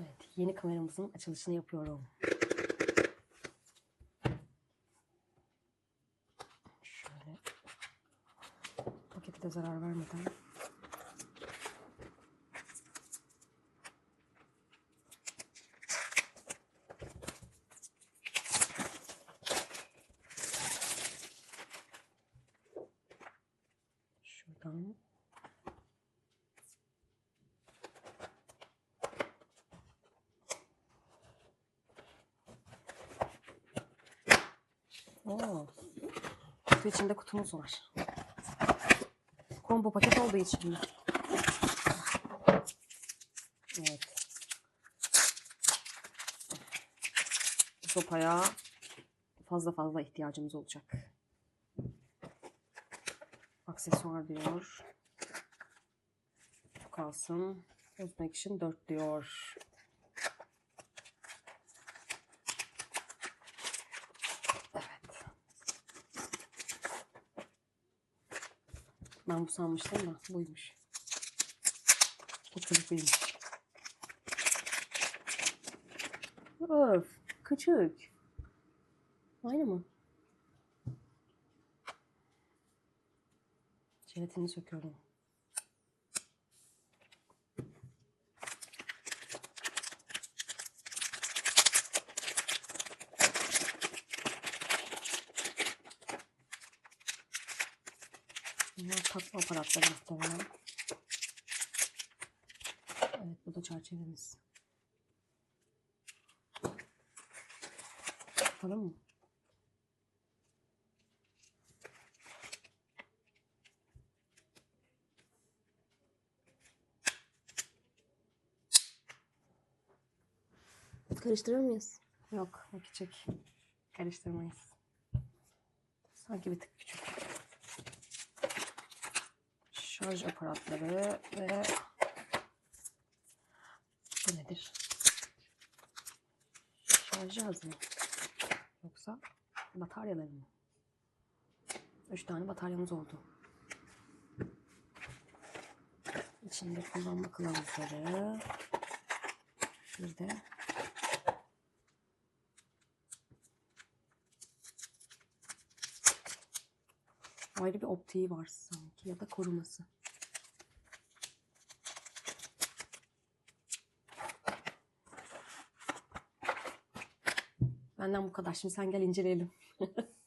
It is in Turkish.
Evet, yeni kameramızın açılışını yapıyorum. Şöyle paketi de zarar vermeden. Şuradan Oo. Kutu içinde kutumuz var. Combo paket olduğu için? Evet. Bu sopaya fazla fazla ihtiyacımız olacak. Aksesuar diyor. Bu kalsın. Bozmak için 4 diyor. Ben bu sanmıştım da buymuş. Çok çocuk Öf, küçük. Aynı mı? Jelatini söküyorum. Bunlar takma aparatları muhtemelen. Evet bu da çerçevemiz. Yapalım mı? Karıştırır mıyız? Yok, o küçük. Karıştırmayız. Sanki bir tık küçük. Şarj aparatları ve bu nedir? Şarj cihazı mı? Yoksa bataryaları mı? Üç tane bataryamız oldu. İçinde kullanma kılavuzları. Bir de ayrı bir optiği var sanki ya da koruması. Benden bu kadar. Şimdi sen gel inceleyelim.